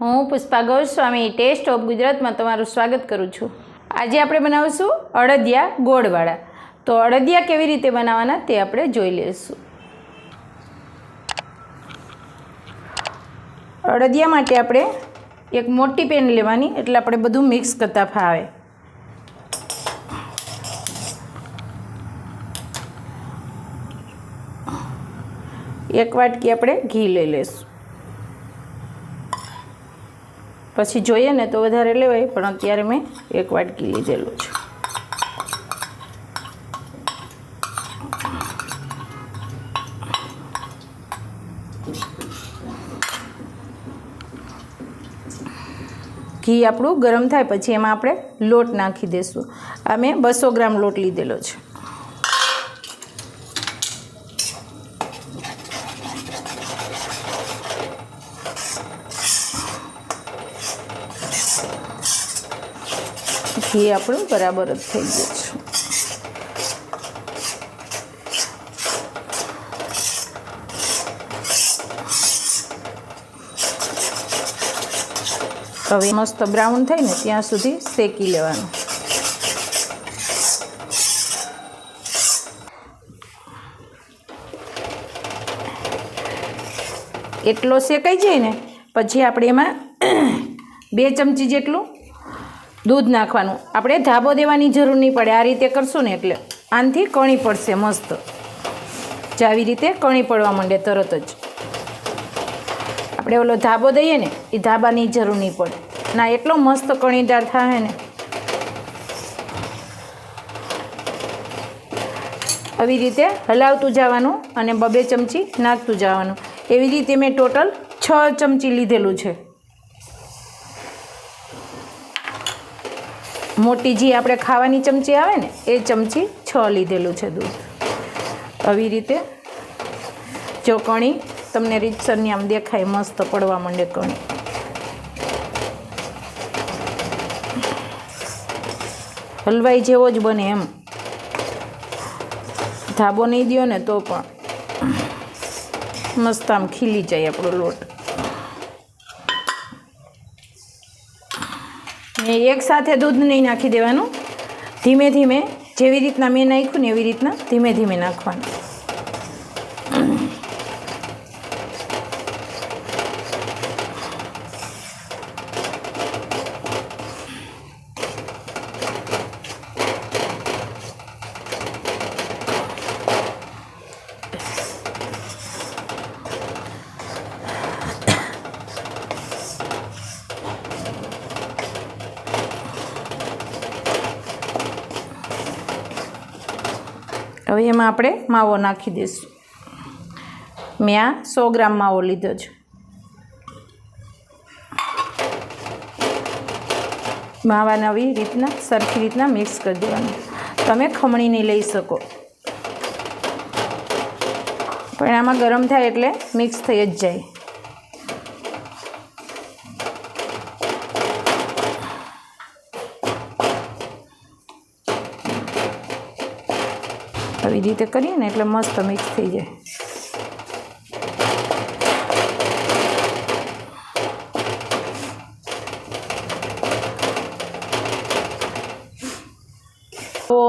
હું Pushpa Goswami test of ગુજરાતમાં તમારું સ્વાગત કરું છું. આજે આપણે બનાવીશું અડદિયા ગોળવાળા. તો અડદિયા કેવી રીતે બનાવવાના તે આપણે જોઈ લઈશું. અડદિયા માટે આપણે એક મોટી પેન લેવાની, એટલે આપણે બધું મિક્સ કરતા ફાવે. એક વાટકી આપણે ઘી લઈ લઈશું. પછી જોઈએ ને તો વધારે લેવાય, પણ અત્યારે મેં એક વાટકી લીધેલું છે. ઘી આપણું ગરમ થાય, પછી એમાં આપણે લોટ નાખી દઈશું આ મેં બસો ગ્રામ લોટ લીધેલો છે. ઘી આપણું બરાબર જ થઈ ગયું છે. હવે મસ્ત બ્રાઉન થાય ને ત્યાં સુધી શેકી લેવાનું. એટલો શેકાઈ જાય ને, પછી આપણે એમાં બે ચમચી જેટલું દૂધ નાખવાનું. આપણે ધાબો દેવાની જરૂર નહીં પડે. આ રીતે કરશું ને એટલે આનાથી કણી પડશે મસ્ત. જે આવી રીતે કણી પડવા માંડે તરત જ. આપણે ઓલો ધાબો દઈએ ને, એ ધાબાની જરૂર નહીં પડે. ના, એટલો મસ્ત કણીદાર થાય ને. આવી રીતે હલાવતું જવાનું અને બબે ચમચી નાખતું જવાનું. એવી રીતે મેં ટોટલ છ ચમચી લીધેલું છે. મોટી જે આપણે ખાવાની ચમચી આવે ને, એ ચમચી છ લીધેલું છે દૂધ. આવી રીતે જો કણી તમને રીતસરની આમ દેખાય, મસ્ત પડવા માંડે કણી. હલવાઈ જેવો જ બને એમ. ધાબો નહીં દો ને તો પણ મસ્ત આમ ખીલી જાય આપણો લોટ. ને એક સાથે દૂધ નહીં નાખી દેવાનું. ધીમે ધીમે જેવી રીતના મેં નાખ્યું ને એવી રીતના ધીમે ધીમે નાખવાનું. હવે એમાં આપણે માવો નાખી દઈશું. મેં આ સો ગ્રામ માવો લીધો છે. માવાને આવી રીતના, સરખી રીતના મિક્સ કરી દેવાનું. તમે ખમણીને લઈ શકો. પણ આમાં ગરમ થાય એટલે મિક્સ થઈ જ જાય. આવી રીતે કરીએ ને એટલે મસ્ત મિક્સ થઈ જાય.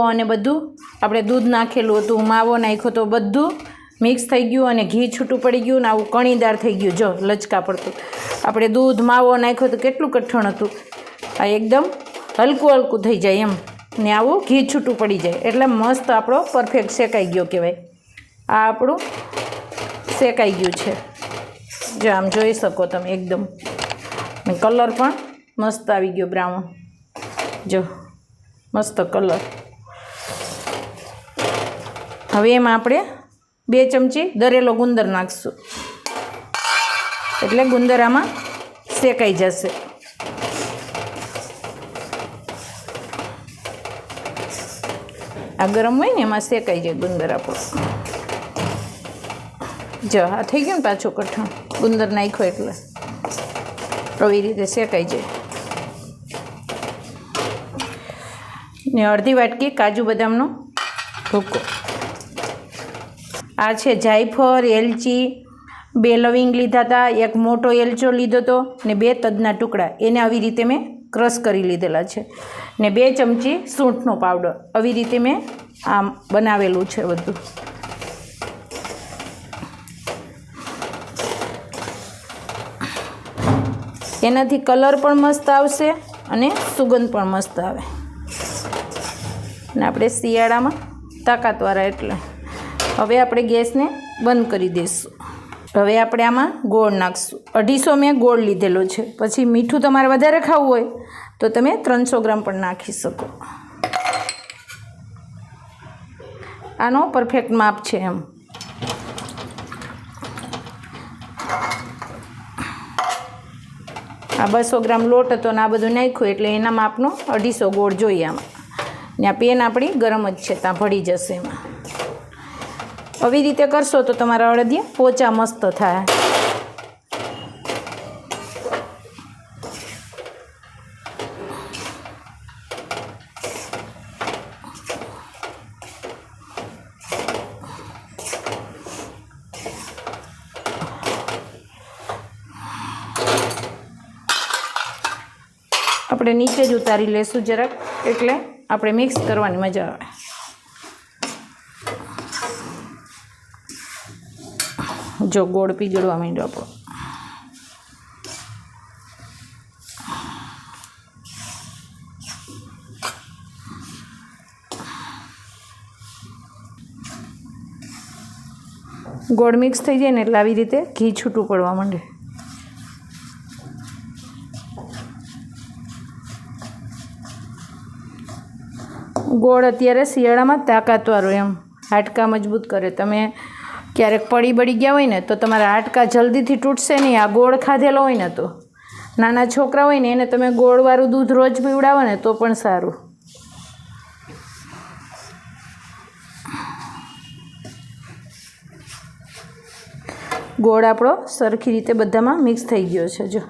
અને બધું આપણે દૂધ નાખેલું હતું, માવો નાખ્યો તો બધું મિક્સ થઈ ગયું અને ઘી છૂટું પડી ગયું ને આવું કણીદાર થઈ ગયું. જો, લચકા પડતું. આપણે દૂધ, માવો નાખ્યો તો કેટલું કઠણ હતું. આ એકદમ હલકું હલકું થઈ જાય એમ. ને આવું ઘી છૂટું પડી જાય. એટલે મસ્ત આપણો પરફેક્ટ શેકાઈ ગયો કહેવાય. આ આપણું શેકાઈ ગયું છે. જો આમ જોઈ શકો તમે એકદમ. કલર પણ મસ્ત આવી ગયો બ્રાઉન. જો, મસ્ત કલર હવે એમાં આપણે બે ચમચી દરેલો ગુંદર નાખશું. એટલે ગુંદર આમાં શેકાઈ જશે. આ ગરમ હોય ને, એમાં શેકાઈ જાય ગુંદર આપણો જો, આ થઈ ગયું ને પાછું કઠણ. ગુંદર નાખ્યો એટલે. આવી રીતે શેકાઈ જાય. ને અડધી વાટકી કાજુ બદામનો ભૂકો. આ છે જાયફળ, એલચી, બે લવિંગ લીધા હતા, એક મોટો એલચો લીધો હતો ને બે તજના ટુકડા. એને આવી રીતે મેં ક્રશ કરી લીધેલા છે. ને બે ચમચી સૂંઠનો પાવડર. આવી રીતે મેં આમ બનાવેલું છે બધું. એનાથી કલર પણ મસ્ત આવશે અને સુગંધ પણ મસ્ત આવે. ને આપણે શિયાળામાં તાકાતવાળા એટલે. હવે આપણે ગેસને બંધ કરી દઈશું. હવે આપણે આમાં ગોળ નાખશું. અઢીસો મેં ગોળ લીધેલો છે. પછી મીઠું તમારે વધારે ખાવું હોય તો તમે ત્રણસો ગ્રામ પણ નાખી શકો. આનો પરફેક્ટ માપ છે એમ. આ બસો ગ્રામ લોટ હતો ને આ બધું નાખ્યું એટલે એના માપનો અઢીસો ગોળ જોઈએ આમાં. ને આ પેન આપણી ગરમ જ છે ત્યાં ભળી જશે એમાં. આવી રીતે કરશો તો તમારા અડદિયા પોચા મસ્ત થાય. આપણે નીચે જ ઉતારી લેશું જરાક, એટલે આપણે મિક્સ કરવાની મજા આવે. જો ગોળ પીગળવા માંડ્યો આપણો. ગોળ મિક્સ થઈ જાય ને એટલે આવી રીતે ઘી છૂટું પડવા માંડે. ગોળ અત્યારે શિયાળામાં તાકાતવાળો એમ. હાડકા મજબૂત કરે. તમે ક્યારેક પડી બળી ગયા હોય ને, તો તમારા હાડકાં જલ્દીથી તૂટશે નહીં. આ ગોળ ખાધેલો હોય ને તો. નાના છોકરા હોય ને, એને તમે ગોળવાળું દૂધ રોજ પીવડાવો ને, તો પણ સારું. ગોળ આપણો સરખી રીતે બધામાં મિક્સ થઈ ગયો છે, જો.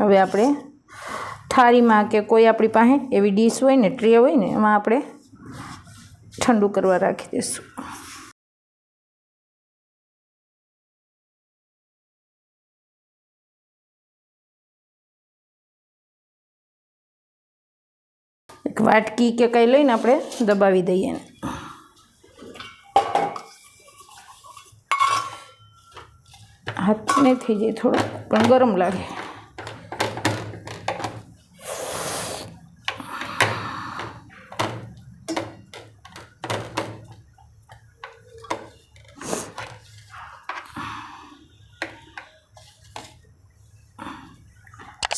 હવે આપણે થાળીમાં કે કોઈ આપણી પાસે એવી ડીશ હોય ને ટ્રે હોય ને, એમાં આપણે ઠંડુ કરવા રાખી દઈશું. એક વાટકી કે કંઈ લઈને આપણે દબાવી દઈએ એને. હાથને થઈ જાય થોડું પણ ગરમ લાગે.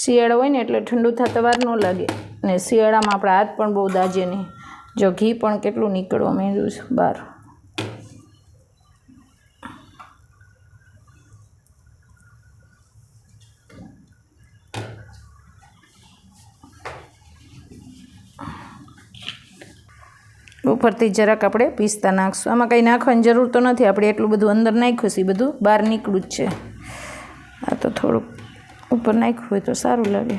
શિયાળો હોય ને એટલે ઠંડુ થતા વાર ન લાગે. ને શિયાળામાં આપણા હાથ પણ બહુ દાજે નહીં. જો ઘી પણ કેટલું નીકળવા માંડ્યું છે બહાર. ઉપરથી જરાક આપણે પિસ્તા નાખશું. આમાં કંઈ નાખવાની જરૂર તો નથી. આપણે એટલું બધું અંદર નાખ્યું છે બધું બહાર નીકળ્યું જ છે. આ તો થોડુંક ઉપર નાખ્યું હોય તો સારું લાગે.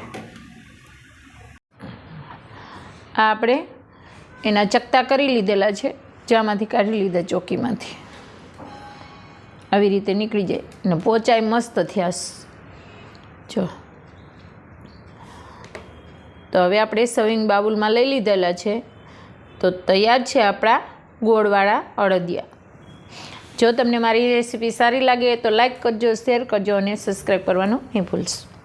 આ આપણે એના ચકતા કરી લીધેલા છે જ્યાંમાંથી કાઢી લીધા ચોકીમાંથી. આવી રીતે નીકળી જાય અને પોચાય મસ્ત થયા જો. તો હવે આપણે સવિંગ બાઉલમાં લઈ લીધેલા છે, તો તૈયાર છે આપણા ગોળવાળા અડદિયા. જો તમને મારી રેસીપી સારી લાગે તો લાઈક કરજો, શેર કરજો અને સબસ્ક્રાઈબ કરવાનું નહીં ભૂલશો.